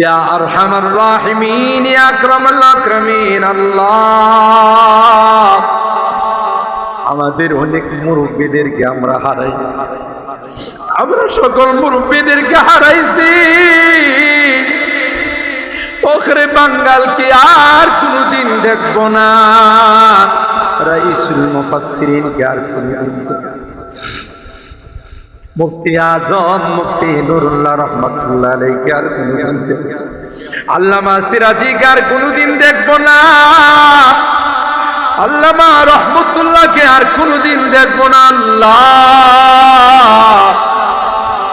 ইয়া আরহামার রাহিমিন, ইয়া আকরামাল আকরামিন, আল্লাহ। আমাদের অনেক মুরব্বীদেরকে আমরা হারাইছি। আমরা সকল মুরব্বীদেরকে হারাইছি। ওখরে বাঙ্গালকে আর কোনোদিন দেখব না। রাইসুল মুফাসসিরিনকে আর কোনোদিন দেখব না। মুফতি আজম, মুফতি নুরুল্লাহ রহমতুল্লাহ আলাইকে আর কোনোদিন। আল্লামা সিরাজিকে আর কোনোদিন দেখব না। আল্লামা রহমতুল্লাহকে আর কোনোদিন দেখব না। আল্লাহ।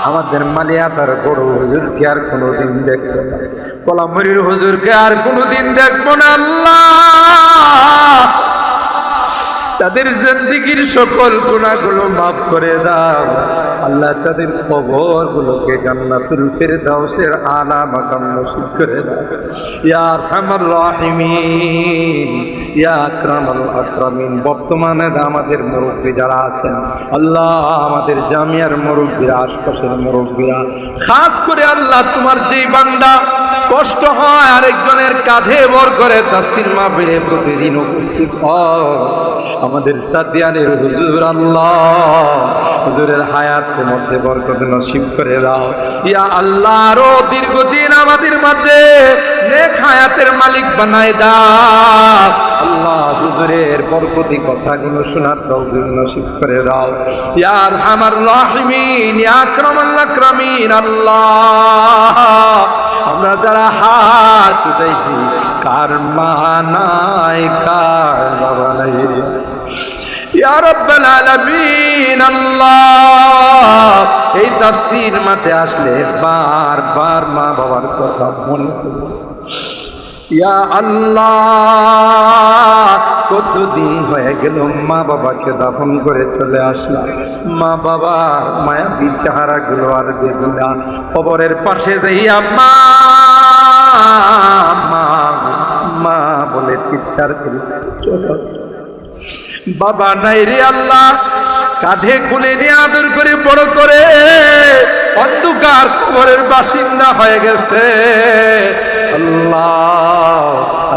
আমাদের মালিয়াতার বড় হুজুরকে আর কোনোদিন দেখব না। কলামরির হুজুরকে আর কোনোদিন দেখব না। আল্লাহ। তাদের জিন্দিগির সকল গুণাগুলো মাফ করে দাও। আল্লাহ তাদের খবর গুলোকে জান্নাতুল ফেরদাউসের আলা মাকাম নসিব করে দাও। ইয়া আরহামার রাহিমিন, ইয়া আকরামাল আকরামিন। বর্তমানে আমাদের মুরব্বী যারা আছেন, আল্লাহ আমাদের জামিয়ার মুরব্বীরা, আশপাশের মুরব্বীরা, খাস করে আল্লাহ তোমার যেই বান্দা কষ্ট হয়, আরেকজনের কাঁধে বর করে সিনেমা বেড়ে প্রতিদিন উপস্থিত হয়। আমাদের সাদিয়ানের হুজুর আল্লাহ, হুজুরের হায়াতের মধ্যে বরকত নসিব করে দাও। ইয়া আল্লাহ, আরও দীর্ঘদিন আমাদের মাঝে নেক হায়াতের মালিক বানায় দাও। আল্লাহ, হুজুরের বরকতি কথাগুলো শোনার তৌফিক নসিব করে দাও। ইয়ার আমার রাহিমিন, ইয়া আকরামাল আকরামিন, আল্লাহ। আমরা যারা হাত উঠাইছি, কার মানায়, কার বাবা নাই এই তাফসীর মাঠে আসলে বার বার মা বাবার কথা মনে করি ইয়া আল্লাহ কতদিন হয়ে গেল মা বাবাকে দাফন করে চলে আসলাম। মা বাবার মায়াবী চেহারা গুলো আর না। কবরের পাশে যাইয়া মা মা বলে চিৎকার করি, চলো বাবা নাই রে আল্লাহ, কাঁধে কুলে নিয়ে আদর করে বড় করে, অন্ধকার খবরের বাসিন্দা হয়ে গেছে। আল্লাহ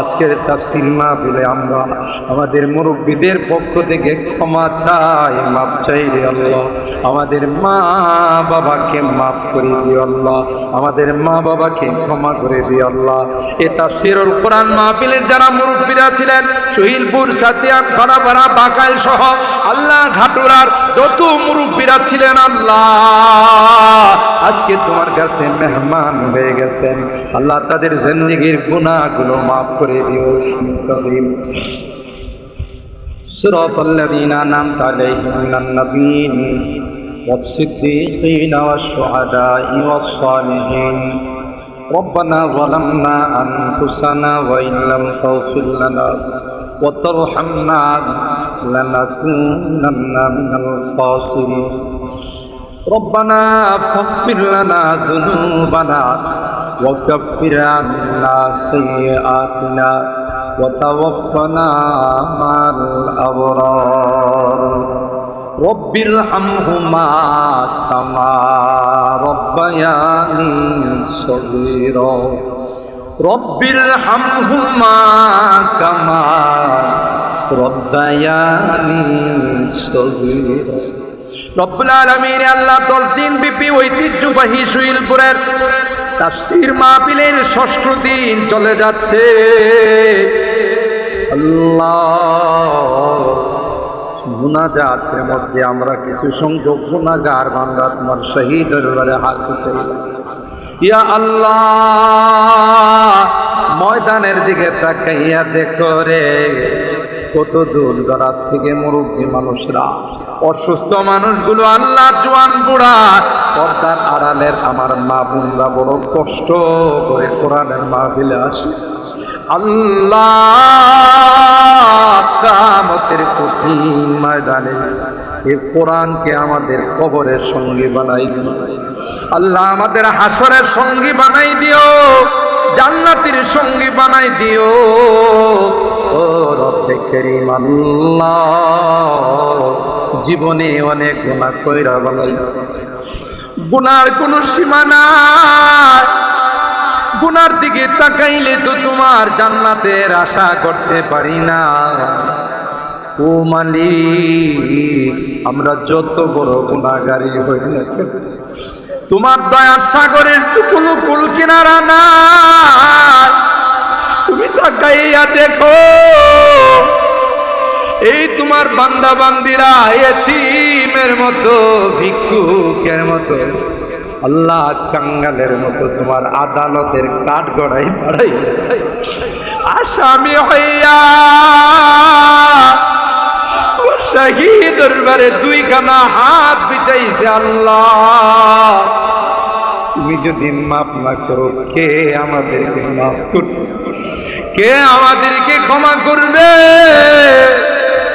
আজকের তাফসির না বলে আমরা আমাদের মুরব্বীদের পক্ষ থেকে ক্ষমা চাই মাপ চাই রে আল্লাহ। আমাদের মা বাবাকে মাফ করে দিও আল্লাহ। আমাদের মা বাবাকে ক্ষমা করে দিও আল্লাহ। এ তাফসিরুল কোরআন মাহফিলের যারা মুরব্বীরা ছিলেন, শহীদপুর, সাতিয়া খরাপাড়া বাকাল সহ আল্লাহ ঘাটুরার যত মুরব্বীরা ছিলেন আল্লাহ। আজকে তোমার কাছে মেহমান হয়ে গেছেন। আল্লাহ তাদের জিন্দগির গুনাহগুলো মাফ করে দিও মুস্তাকিম صراط الذين أنعمت عليهم من النبيين والصديقين والشهداء والصالحين ربنا ظلمنا أنفسنا وإن لم تغفر لنا وترحمنا لنكونن من الخاسرين ربنا فاغفر لنا ذنوبنا وكفر عنا سيئاتنا وتوفنا مع الأبرار رب ارحمهما كما ربياني صغيرا رب ارحمهما كما ربياني صغيرا রব্বুল আলমীর আল্লাহ তলদিন বিপি ঐতিহ্যবাহী সুইলপুরের তাফসির মাহফিলের ষষ্ঠ দিন চলে যাচ্ছে। গুনাজাতের মধ্যে আমরা কিছু সংখ্যক গুনাগার বান্দা তোমার শহীদ দরবারে হাত ইয়া আল্লাহ, ময়দানের দিকে তাকাইয়া দেখো রে। কত দূর দরাজ থেকে মুরব্বী মানুষরা? অসুস্থ মানুষগুলো আল্লাহ জোয়ান বুড়া। পর্দার আড়ালের আমার মা বোনরা বড় কষ্ট করে কোরআনের মাহফিলে আসে। আল্লাহ কামতের কঠিন ময়দানে এই কোরআনকে আমাদের কবরের সঙ্গী বানাই দিও আল্লাহ আমাদের হাসরের সঙ্গী বানাই দিও জান্নাতের সঙ্গী বানাই দিও। জীবনে অনেক গুণা কইরা বানাইছে। গুনার কোনো সীমা নাই। গুনার দিকে তাকাইলে তো তোমার জান্নাতের আশা করতে পারি না। ও মালিক, আমরা যত বড় গুণাগারি হই না তোমার দয়ার সাগরের তো কোনো কুল কিনারা না তাকাইয়া দেখো। এই তোমার বান্দা বান্দিরা এতিমের মতো, ভিক্ষুকের মতো। আল্লাহ কাঙ্গালের মতো তোমার আদালতের কাঠ গড়াই দাঁড়াই আসামি হইয়া শাহী দরবারে দুই খানা হাত বিচাইছে আল্লাহ। তুমি যদি মাফ না করো, কে আমাদেরকে মাফ করবে? কে আমাদেরকে ক্ষমা করবে?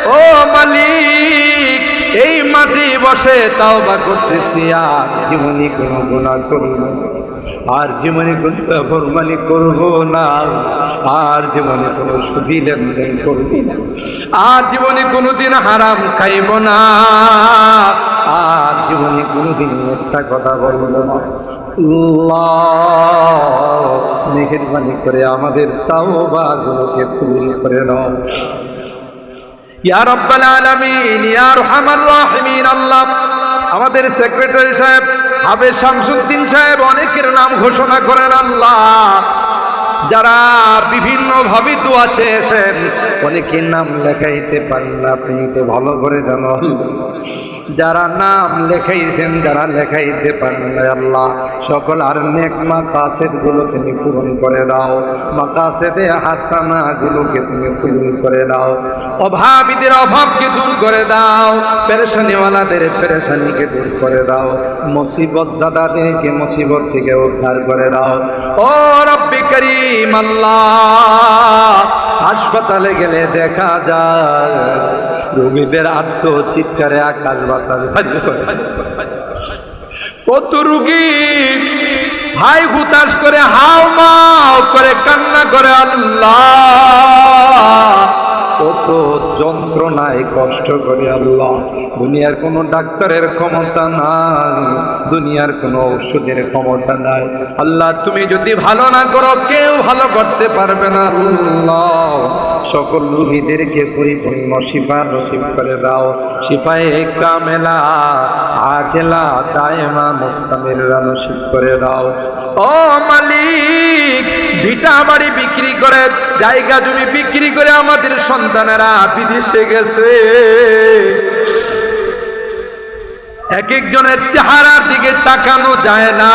ও মালিক, এই মাটি বসে তাও বা করতেছি, আর জীবনী কোনো গুণা করব না। আর জীবনে কোনো ফরমানি করব না। আর জীবনে কোনো সুদি লেনদেন করব না। আর জীবনে কোনোদিন হারাম খাইব না। আর জীবনে কোনোদিন মিথ্যা কথা বলব না। মেহরবানি করে আমাদের তাও গুলোকে কবুল করে নাও। ইয়া রব্বাল আলামিন, ইয়া আরহামার রাহিমিন, আল্লাহ। আমাদের সেক্রেটারি সাহেব হাবে শামসুদ্দিন সাহেব অনেকের নাম ঘোষণা করেন, আল্লাহ। যারা বিভিন্ন ভাবে দোয়া চেয়েছেন অনেকের নাম লেখাইতে পারেন না আপনি তো ভালো করে জানো। যারা নাম লেখাইছেন, যারা লেখাইতে পারেন না আল্লাহ, সকল আর নেক মাকাসেদগুলো তুমি পূরণ করে দাও। মাকাসেদে হাসানা গুলোকে তুমি পূরণ করে দাও। অভাবীদের অভাবকে দূর করে দাও। পেরেশানিওয়ালাদের পেরেশানিকে দূর করে দাও। মুসিবত দাদাদেরকে মুসিবত থেকে উদ্ধার করে দাও। ও রব্বি করিম! হাসপাতালে গেলে দেখা যায়, রোগীদের আত্মচিৎকারে আকাশ বাতাস কত রুগী ভাই হুতাশ করে, হাও মাও করে, কান্না করে, আল্লাহ। কত যন্ত্রণায় কষ্ট করে আল্লাহ। দুনিয়ার কোনো ডাক্তারের ক্ষমতা নাই, দুনিয়ার কোনো ঔষধের ক্ষমতা নাই। আল্লাহ, তুমি যদি ভালো না করো, কেউ ভালো করতে পারবে না আল্লাহ। সকল রুগীদেরকে পরিপূর্ণ শিফা নসিব করে দাও। শিফায়ে কামেলা, আজলা, দায়মা, মুস্তামিররা নসিব করে দাও। ও মালিক, ভিটা বাড়ি বিক্রি করে, জায়গা জমি বিক্রি করে আমাদের সন্তানেরা বিদেশে গেছে। এক একজনের চেহারার দিকে তাকানো যায় না।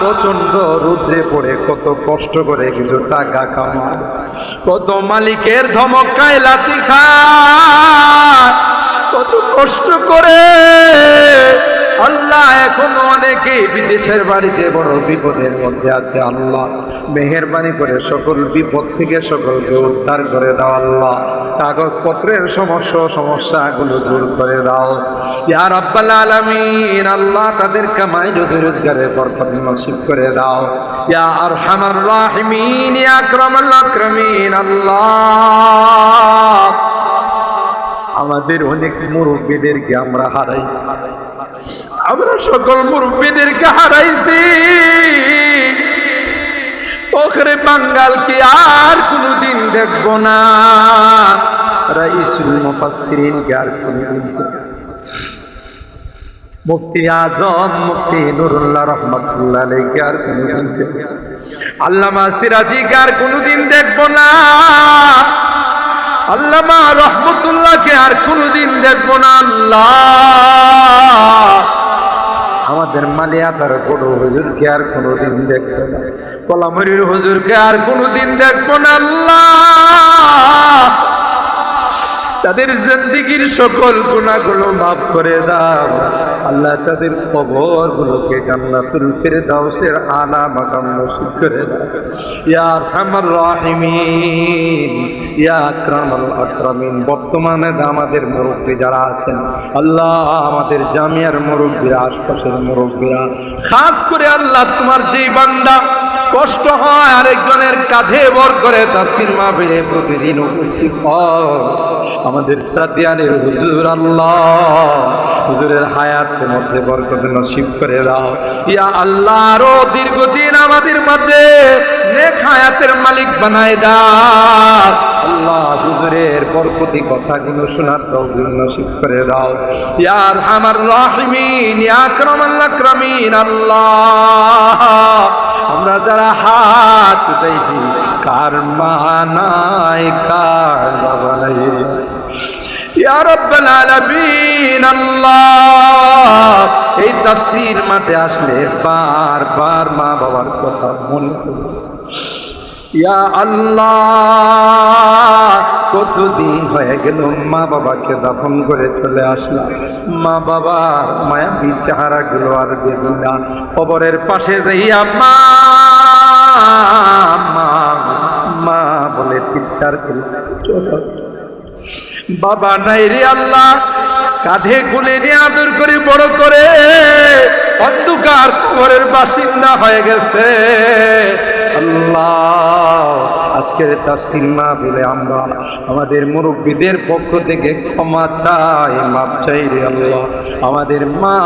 প্রচণ্ড রুদ্রে পড়ে, কত কষ্ট করে কিছু টাকা কামায়। কত মালিকের ধমকায় লাতি খায়। কত কষ্ট করে আল্লাহ, এখনও অনেকে বিদেশের বাড়িতে বড় বিপদের মধ্যে আছে, আল্লাহ। মেহরবানি করে সকল বিপদ থেকে সকলকে উদ্ধার করে দাও, আল্লাহ। কাগজপত্রের সমস্যা সমস্যাগুলো দূর করে দাও। ইয়া রাব্বাল আলামিন, আল্লাহ তাদের কামাই রুজি রোজগারের বরকত নসিব করে দাও। ইয়া আরহামার রাহিমিন, ইয়া আকরামাল আকরামিন, আল্লাহ। আমাদের অনেক মুরব্বীদেরকে আমরা হারাইছি। আমরা সকল মুরব্বীদেরকে হারাইছি। ওখানে বাঙ্গালকে আর কোনোদিন দেখব না। রাইসুল আর। মুফতি রহমতুল্লাহ আর কোনোদিন আর কোনোদিন দেখব না। আল্লামা রহমতুল্লাহকে আর কোনোদিন দেখব না। আল্লাহ মালিয়াতার বড় হুজুরকে আর কোনোদিন দেখব না। কলামরির হুজুরকে আর কোনোদিন দেখব না তাদের জিন্দিগির সকল গুণাগুলো মাফ করে দাও। আল্লাহ তাদের খবরগুলোকে জান্নাতুল ফিরদাউসের আলা মাকাম নসিব করে দাও। ইয়া আরহামার রাহিমিন। ইয়া বর্তমানে আমাদের মুরব্বী যারা আছেন, আল্লাহ আমাদের জামিয়ার মুরব্বীরা, আশপাশের মুরব্বীরা, খাস করে আল্লাহ তোমার যেই বান্দা কষ্ট হয় আরেকজনের কাঁধে বর করে তাফসির মাহফিলে প্রতিদিন উপস্থিত হয়। আমাদের সাদিয়ানের হুজুর আল্লাহ, হুজুরের হায়াতের মধ্যে বরকত নসিব করে দাও। ইয়া আল্লাহ, আরও দীর্ঘদিন আমাদের মাঝে নেক হায়াতের মালিক বানায় দাও। আল্লাহ হুজুরের বরকতি কথাগুলো শোনার তৌফিক নসিব করে দাও। ইয়ার আমার রাহিমিন, ইয়া আকরামাল আকরামিন, আল্লাহ। আমরা যারা হাত উঠাইছি, কার মা নাই কার বাবা নাই ইয়া রব্বাল আলামিন, আল্লাহ। এই তাফসীর মাঠে আসলে বার বার মা বাবার কথা মনে পড়ে। ইয়া আল্লাহ, কতদিন হয়ে গেল মা বাবাকে দাফন করে চলে আসলাম। মা বাবার মায়াবী চেহারা গুলো আর দেখি না। কবরের পাশে যাইয়া মা মা বলে, চিৎকার করে বাবা নাই রে আল্লাহ, কাঁধে কুলে নিয়ে আদর করে, বড় করে, অন্ধকার কবরের বাসিন্দা হয়ে গেছে। আল্লাহ। আজকের তাফসির মাহফিলে আমরা আমাদের মুরব্বীদের পক্ষ থেকে ক্ষমা চাই মাপ চাই রে আল্লাহ। আমাদের মা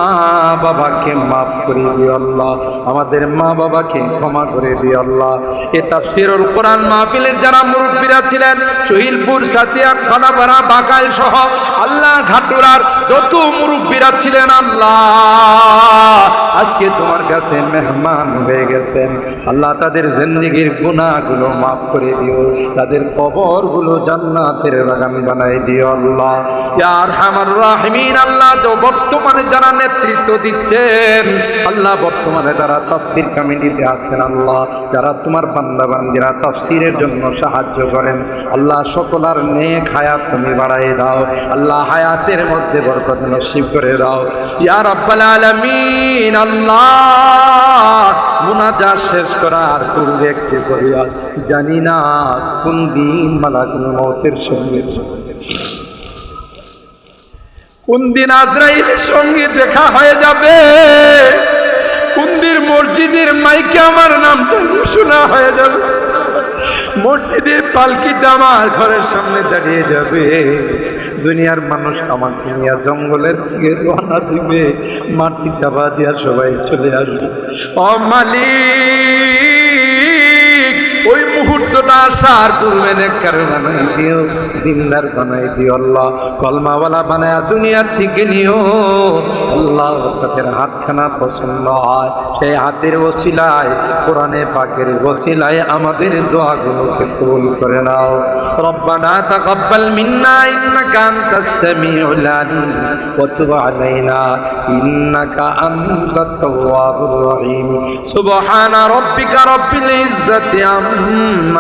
বাবাকে মাফ করে দিও আল্লাহ। আমাদের মা বাবাকে ক্ষমা করে দিও আল্লাহ। এ তাফসিরুল কোরআন মাহফিলের যারা মুরব্বীরা ছিলেন, শহীদপুর, সাতিয়া, খানাপাড়া, বাকাল সহ আল্লাহ ঘাটুরার যত মুরব্বীরা ছিলেন, আল্লাহ, আজকে তোমার কাছে মেহমান হয়ে গেছেন। আল্লাহ তাদের জিন্দগির গুনাহগুলো মাফ করে দিও। তাদের কবরগুলো জান্নাতের বাগান বানাই দিও আল্লাহ। ইয়ার হামার রাহিমিন, আল্লাহ তো বর্তমানে যারা নেতৃত্ব দিচ্ছেন, আল্লাহ বর্তমানে যারা তাফসির কমিটিতে আছেন আল্লাহ, যারা তোমার বান্দা বান্দিরা তাফসিরের জন্য সাহায্য করেন, আল্লাহ সকলার নেক হায়াত তুমি বাড়াই দাও, আল্লাহ হায়াতের মধ্যে বরকত নসিব করে দাও। ইয়া রাব্বাল আলামিন, আল্লাহ, মুনাজাত শেষ করার পূর্বে একটি করিয়া জানি না কোন দিন মালাকুল মৌতের সঙ্গে? কোন দিন আজরাইলের সঙ্গে দেখা হয়ে যাবে? কোন দিন মসজিদের মাইকে আমার নামটা ঘোষণা হয়ে যাবে? মসজিদের পালকিটা আমার ঘরের সামনে দাঁড়িয়ে যাবে। দুনিয়ার মানুষ আমাকে নিয়ে জঙ্গলের দিকে রওনা দিবে। মাটি চাপা দিয়া সবাই চলে আসবে। ও মালিক, ওই মুহূর্তটা আসার পূর্বে দিনদার বানাই দিও আল্লাহ। কলমাওয়ালা বানায়া দুনিয়ার থেকে নিও। আল্লাহ তাদের হাতখানা পছন্দ হয়। সেই হাতের ওসিলায়, কোরআনে পাকের ওসিলায় আমাদের দোয়াগুলোকে কবুল করে নাও। রব্বানা তাকাব্বাল মিন্না, ইন্নাকা আনতাস সামিউল আলিম। ওয়া তুব আলাইনা, ইন্নাকা আনতাত তাওয়াবুর রহিম। সুবহানা রাব্বিকা রাব্বিল ইজ্জাতি